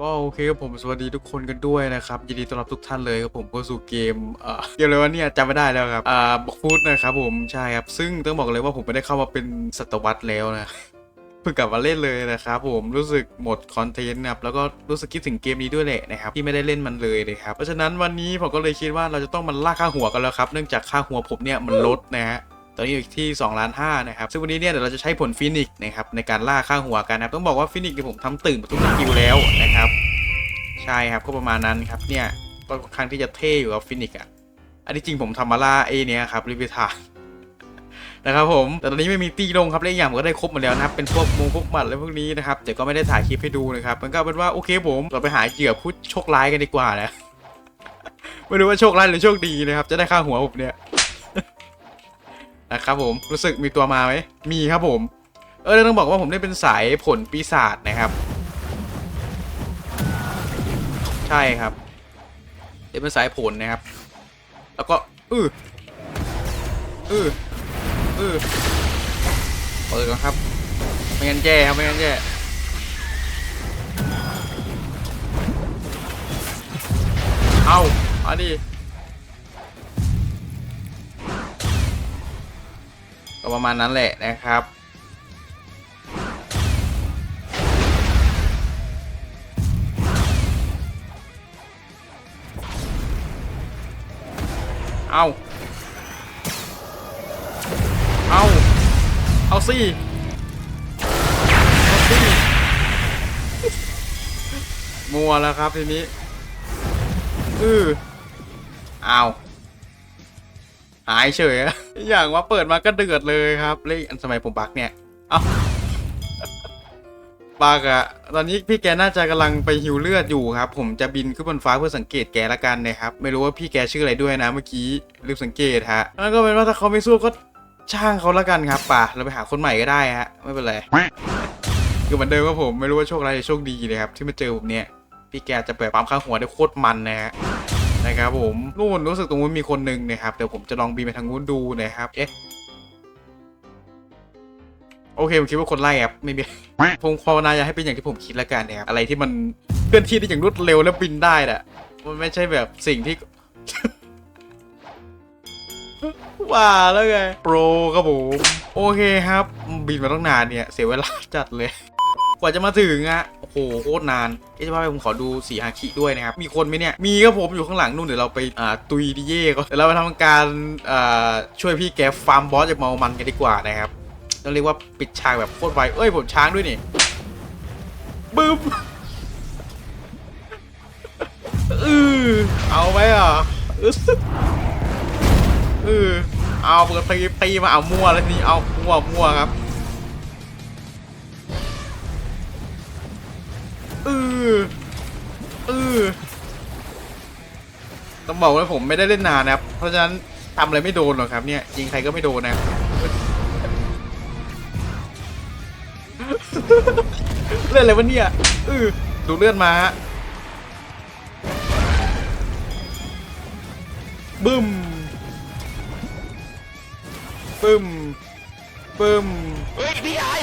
ก็โอเคครับผมสวัสดีทุกคนกันด้วยนะครับ ยินดีต้อนรับทุกท่านเลยครับผมเข้าสู่เกมเอ่อเกมอะไรวะเนี่ยจำไม่ได้แล้วครับอ่าบอกฟูดนะครับผมใช่ครับ ซึ่งต้องบอกเลยว่าผมไม่ได้เข้ามาเป็นศตวรรษแล้วนะเพิ่งกลับมาเล่นเลยนะครับผมรู้สึกหมดคอนเทนต์นะครับแล้วก็รู้สึกคิดถึงเกมนี้ด้วยแหละนะครับที่ไม่ได้เล่นมันเลยนะครับเพราะฉะนั้นวันนี้ผมก็เลยคิดว่าเราจะต้องมันล่าค่าหัวกันแล้วครับเนื่องจากค่าหัวผมเนี่ยมันลดนะฮะตอนนี้อยู่ที่2ล้าน5นะครับ ซึ่งวันนี้เนี่ยเดี๋ยวเราจะใช้ผลฟินิกนะครับในการล่าค่าหัวกันนะครับต้องบอกว่าฟินิกเนี่ยผมทำตื่นมดทุกสกิลแล้วนะครับ ใช่ครับก็ประมาณนั้นครับเนี่ยก็ค่อนข้างที่จะเท่อยู่กับฟินิกส์อะอันที่จริงผมทำมาล่าเอเนี้ยครับริบิทานะครับผมแต่ตอนนี้ไม่มีตีลงครับและอีกอย่างผมก็ได้ครบหมดแล้วนะครับเป็นพวกมงพวกบัตรอะไรพวกนี้นะครับแต่ก็ไม่ได้ถ่ายคลิปให้ดูนะครับมันก็เป็นว่าโอเคผมเราไปหาเหยื่อผู้โชคร้ายกันดีกว่านะไม่รู้ว่าโชคร้ายหรือโชคดีนะครับ จะได้ค่าหัวผมเนี่ยนะครับผมรู้สึกมีตัวมาไหมมีครับผม เออต้องบอกว่าผมได้เป็นสายผลปีศาจนะครับ ใช่ครับได้เป็นสายผลนะครับ แล้วก็อืออืออือเปิดก่อนครับ ไม่งั้นแย่ครับ ไม่งั้นแย่เอาเอาดิก็ประมาณนั้นแหละนะครับ เอาเอาเอาสิเอาสิมัวแล้วครับทีนี้อือเอาหายเฉยอะอย่างว่าเปิดมาก็เดือดเลยครับเลขอันสมัยผมบักเนี่ย เอา บักอะตอนนี้พี่แกน่าจะกำลังไปหิวเลือดอยู่ครับ ผมจะบินขึ้นบนฟ้าเพื่อสังเกตแกละกันนะครับ ไม่รู้ว่าพี่แกชื่ออะไรด้วยนะเมื่อกี้ลืมสังเกตฮะแล้วก็เป็นว่าถ้าเขาไม่สู้ก็ช่างเขาละกันครับป่ะเราไปหาคนใหม่ก็ได้ฮะไม่เป็นไรคือเหมือนเดิมว่าผมไม่รู้ว่าโชคร้ายหรือโชคดีนะครับที่มาเจอผมเนี่ยพี่แกจะแบบปั๊มข้างหัวได้โคตรมันนะฮะนะครับผมนู่นรู้สึกตรงนู้นมีคนหนึ่งนะครับเดี๋ยวผมจะลองบินไปทางนู้นดูนะครับเอ๊ะ โอเคผมคิดว่าคนไล่ครับไม่มีผมภาวนาอย่าให้เป็นอย่างที่ผมคิดแล้วกันนะครับอะไรที่มันเคลื่อนที่ได้อย่างรวดเร็วและบินได้น่ะมันไม่ใช่แบบสิ่งที่ว่าแล้วไงโปรครับผมโอเคครับ บินมาตั้งนานเนี่ย เสียเวลาจัดเลย กว่าจะมาถึงอะโอ้โหโคตรนานเอ๊ะจะว่าไปผมขอดูสีฮาคิด้วยนะครับ มีคนไหมเนี่ย มีครับผมอยู่ข้างหลังนู่นเดี๋ยวเราไปอ่าตุยดิเย่ก็เดี๋ยวเราไปทำการอ่าช่วยพี่แกฟาร์มบอสจากเมามันกันดีกว่านะครับ ต้องเรียกว่าปิดฉากแบบโคตรไวเอ้ยผมช้างด้วยนี่บึ้มเออเอาไหมอะอึ๊สเออเอาเปิดตีตีมาเอามั่วแล้วนี้เอามั่วมั่วครับเออเออต้องบอกว่าผมไม่ได้เล่นนานนะครับ เพราะฉะนั้นทำอะไรไม่โดนหรอกครับเนี่ยยิงใครก็ไม่โดนนะ เล่นอะไรวะเนี่ยเออดูเลื่อนมาฮะบึ้มบึ้มบึ้มเฮ้ยพี่ไอ้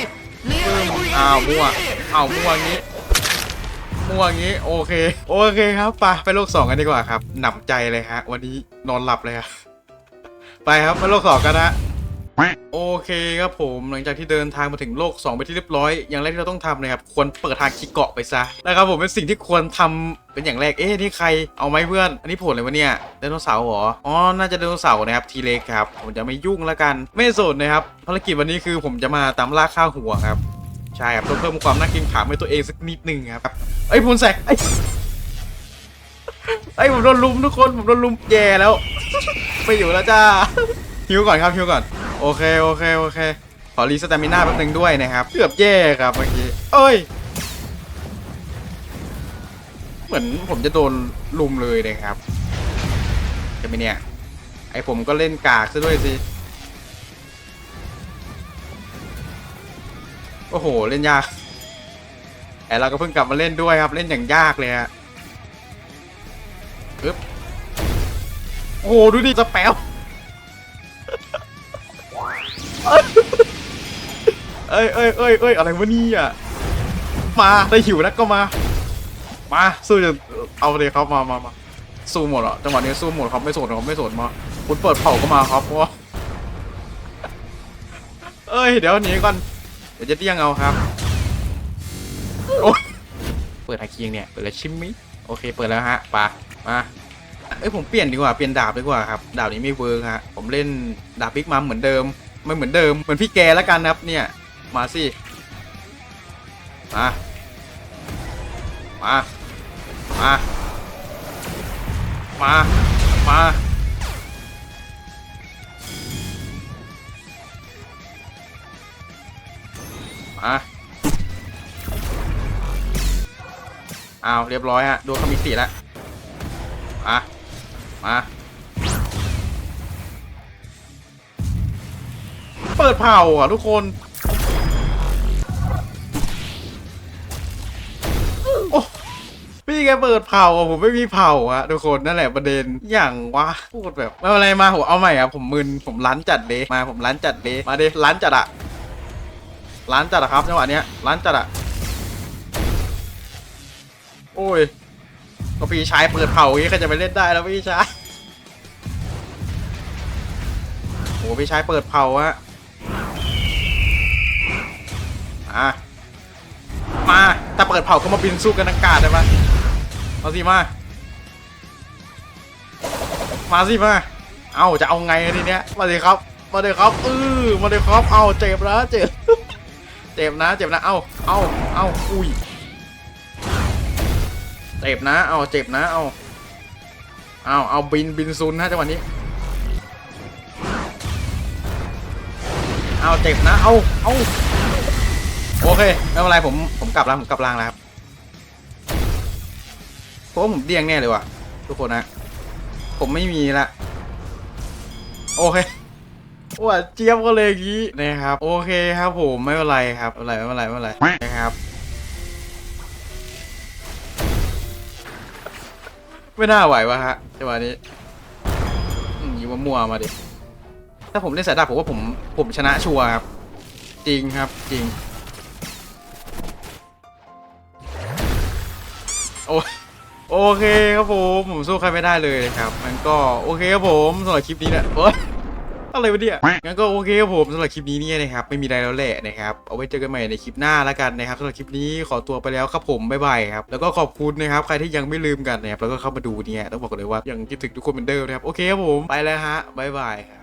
นี่ปึ้อะไรมคุยกันอ้าวสิมั่วพี่อ้าวมั่วงี้มั่วงี้โอเค โอเคครับไปไปโลกสองกันดีกว่าครับหนำใจเลยฮะ วันนี้นอนหลับเลยครับไปครับไปโลกสองกันนะ โอเคครับผมหลังจากที่เดินทางมาถึงโลก 2 ไปที่เรียบร้อย อย่างแรกที่เราต้องทำนะครับควรเปิดทางคิเกาะไปซะนะครับผมเป็นสิ่งที่ควรทำเป็นอย่างแรกเอ๊ะนี่ใครเอาไหมเพื่อน อันนี้ผลเลยวะเนี่ยไดโนเสาร์เหรออ๋อน่าจะไดโนเสาร์นะครับทีเล็กครับ ผมจะไม่ยุ่งแล้วกัน ไม่สนนะครับภารกิจวันนี้คือผมจะมาตามล่าข้าวหัวครับใช่ครับเพิ่มความน่าเกรงขามให้ตัวเองสักนิดนึงครับเอ้ยพลแสกไอ้ยเอ้ผมโดนลุมทุกคนผมโดนลุมแย่แล้ว ไม่อยู่แล้วจ้าฮิวก่อนครับฮิวก่อน โอเคโอเคโอเค ขอรีสตามิน่าแป๊บนึงด้วยนะครับ เกือบแย่ครับเมื่อกี้ เอ้ย เหมือนผมจะโดนลุมเลยนะครับจะไหมเนี่ย ไอผมก็เล่นกากซะด้วยสิ โอ้โห เล่นยากแต่เราก็เพิ่งกลับมาเล่นด้วยครับ เล่นอย่างยากเลยฮะปึ๊บโอ้โห ดูดิสแปว เอ้ยเอ้ยเอ้ยเอ้ยอะไรวะนี่ยมาได้หิวนักก็มา มาสู้จะเอาเลยครับมามามาสู้หมดอะจังหวะนี้สู้หมดครับไม่สนครับไม่สนมาคุณเปิดเผาก็มาครับเพราะว่าเอ้ยเดี๋ยวหนีก่อนเดี๋ยวจะเดี้ยงเอาครับโอ้เปิดฮาคิงเนี่ยเปิดแล้วชิมมิโอเคเปิดแล้วฮะปะมาเอ้ยผมเปลี่ยนดีกว่าเปลี่ยนดาบดีกว่าครับดาบนี้ไม่เวิร์กฮะผมเล่นดาบบิ๊กมัมเหมือนเดิม ไม่เหมือนเดิมเหมือนพี่แกแล้วกันนะครับเนี่ยมาสิมามามามามามาเอาวเรียบร้อยฮะดูเขามีสีแล้วมามา เปิดเผาอะทุกคน โอ้พี่แกเปิดเผาอะผมไม่มีเผาอะทุกคนนั่นแหละประเด็นอย่างวะพูดแบบไม่เป็นไรมาผมเอาใหม่อะผมมึนผมร้านจัดเลยมาผมร้านจัดเลยมาเดร้านจัดอะร้านจัดอะครับจังหวะเนี้ยร้านจัดอะโอ้ยก็พี่ชายเปิดเผาอย่างงี้ก็จะไปเล่นได้แล้วพี่ชายโอ้พี่ชายเปิดเผาอะ มาแต่เปิดเผาก็มาบินสู้กันอากาศได้ปะเอาสิมา มาสิมา เอาจะเอาไงทีเนี้ย มาเลยครับ มาเลยครับเออมาเลยครับ เอาเจ็บนะเจ็บ เจ็บนะ เจ็บนะ เอาเอาเอาอุ้ย เจ็บนะ เอาเจ็บนะ เอาเอาเอาบินบินซุนนะจังหวะนี้ เอาเจ็บนะ เอาเอา โอเคไม่เป็นไรผมผมกลับแล้วผมกลับล่างแล้วครับเพราะว่าผมเดี้ยงแน่เลยว่ะ ทุกคนนะ ผมไม่มีละ โอเคว่าเจี๊ยบก็เลยอย่างงี้นะครับ โอเคครับผมไม่เป็นไรครับไม่เป็นไรไม่เป็นไรไม่เป็นไรนะครับ ไม่น่าไหววะฮะจังหวะนี้อยิงมั่วมาดิถ้าผมเล่นสายดาบผมว่าผมผมชนะชัวร์ครับ จริงครับจริง โอโอเคครับผมผมสู้ใครไม่ได้เลยนะครับ มันก็โอเคครับผมสำหรับคลิปนี้เนี่ยโอ๊ยอะไรวะเนี่ยงั้นก็โอเคครับผมสำหรับคลิปนี้เนี่ยนะครับไม่มีอะไรแล้วแหละนะครับเอาไว้เจอกันใหม่ในคลิปหน้าแล้วกันนะครับสำหรับคลิปนี้ขอตัวไปแล้วครับผมบ๊ายบายครับแล้วก็ขอบคุณนะครับใครที่ยังไม่ลืมกันนะครับแล้วก็เข้ามาดูเนี่ยต้องบอกเลยว่ายังคิดถึงทุกคนเหมือนเดิมนะครับโอเคครับผมไปแล้วฮะบ๊ายบายครับ